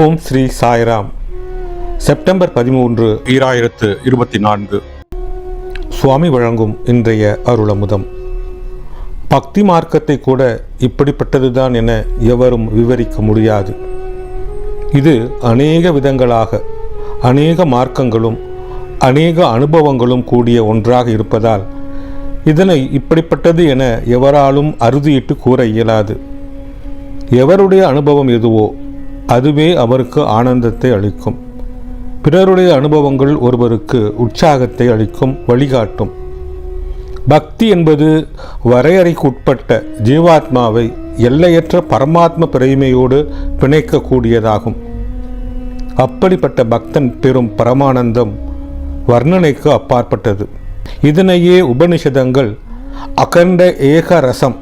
ஓம் Sri Sairam. September பதிமூன்று ஈராயிரத்து இருபத்தி நான்கு. சுவாமி வழங்கும் இன்றைய அருளமுதம். பக்தி மார்க்கத்தை கூட இப்படிப்பட்டதுதான் என எவரும் விவரிக்க முடியாது. இது அநேக விதங்களாக அநேக மார்க்கங்களும் அநேக அனுபவங்களும் கூடிய ஒன்றாக இருப்பதால் இதனை இப்படிப்பட்டது என எவராலும் அறுதியிட்டு கூற இயலாது. எவருடைய அனுபவம் எதுவோ அதுவே அவருக்கு ஆனந்தத்தை அளிக்கும். பிறருடைய அனுபவங்கள் ஒருவருக்கு உற்சாகத்தை அளிக்கும் வழிகாட்டும். பக்தி என்பது வரையறைக்குட்பட்ட ஜீவாத்மாவை எல்லையற்ற பரமாத்ம பிரேமையோடு பிணைக்கக்கூடியதாகும். அப்படிப்பட்ட பக்தன் பெறும் பரமானந்தம் வர்ணனைக்கு அப்பாற்பட்டது. இதனையே உபனிஷதங்கள் அகண்ட ஏக ரசம்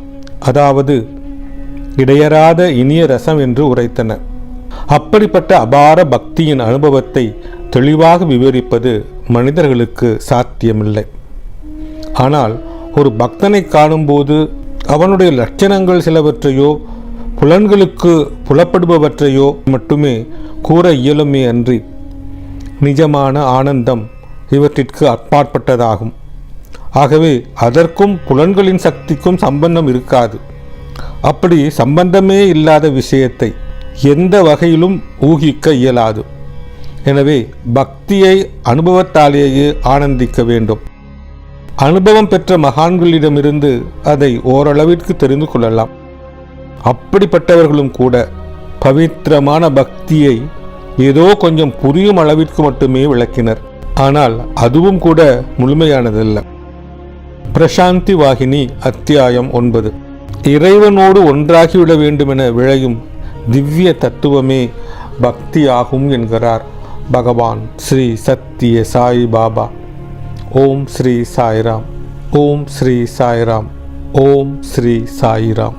அதாவது இடையறாத இனிய ரசம் என்று உரைத்தன. அப்படிப்பட்ட அபார பக்தியின் அனுபவத்தை தெளிவாக விவரிப்பது மனிதர்களுக்கு சாத்தியமில்லை. ஆனால் ஒரு பக்தனை காணும்போது அவனுடைய லட்சணங்கள் சிலவற்றையோ புலன்களுக்கு புலப்படுபவற்றையோ மட்டுமே கூற இயலுமே அன்றி நிஜமான ஆனந்தம் இவற்றிற்கு அப்பாற்பட்டதாகும். ஆகவே அதற்கும் புலன்களின் சக்திக்கும் சம்பந்தம் இருக்காது. அப்படி சம்பந்தமே இல்லாத விஷயத்தை எந்த வகையிலும் ஊகிக்க இயலாது. எனவே பக்தியை அனுபவத்தாலேயே ஆனந்திக்க வேண்டும். அனுபவம் பெற்ற மகான்களிடமிருந்து அதை ஓரளவிற்கு தெரிந்து கொள்ளலாம். அப்படிப்பட்டவர்களும் கூட பவித்திரமான பக்தியை ஏதோ கொஞ்சம் புரியும் அளவிற்கு மட்டுமே விளக்கினர். ஆனால் அதுவும் கூட முழுமையானதல்ல. பிரசாந்தி வாகினி அத்தியாயம் ஒன்பது. இறைவனோடு ஒன்றாகிவிட வேண்டுமென விழையும் திவ்ய தத்துவமே பக்தியாகும் என்கிறார் பகவான் ஸ்ரீ சத்திய சாய் பாபா. ஓம் ஸ்ரீ சாய்ராம். ஓம் ஸ்ரீ சாய்ராம். ஓம் ஸ்ரீ சாய்ராம்.